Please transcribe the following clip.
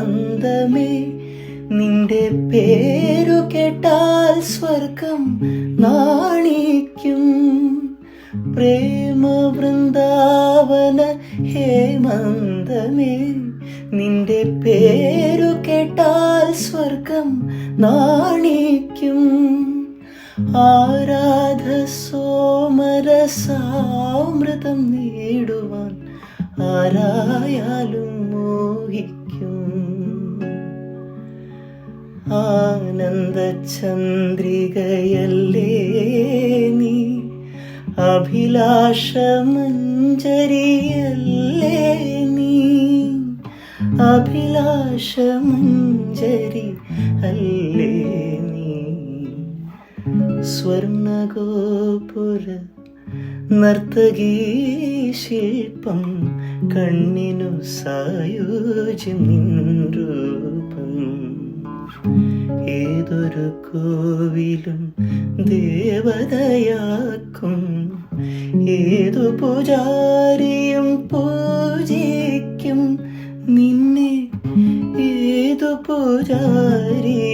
മന്ദമേ നിന്റെ പേരു കേട്ടാൽ സ്വർഗം നാണിക്കും പ്രേമ വൃന്ദാവന ഹേമന്തമേ. നിന്റെ പേരു കേട്ടാൽ സ്വർഗം നാണിക്കും ആരാധ സോമരസാമൃതം നേടുവാൻ ആരായാലും മോഹിക്കും. ആനന്ദ ചന്ദ്രികയല്ലേ നീ? അഭിലാഷമഞ്ജരിയല്ലേ നീ? അഭിലാഷമഞ്ജരി അല്ലേ നീ? സ്വർണഗോപുര നർത്തകീ ശില്പം കണ്ണിനു സായോജ്യം നിൻ രൂപം ഏതൊരു കോവിലും ദേവതയാക്കും. ഏതു പൂജാരിയും പൂജിക്കും. നിന്നെ ഏതു പൂജിക്കും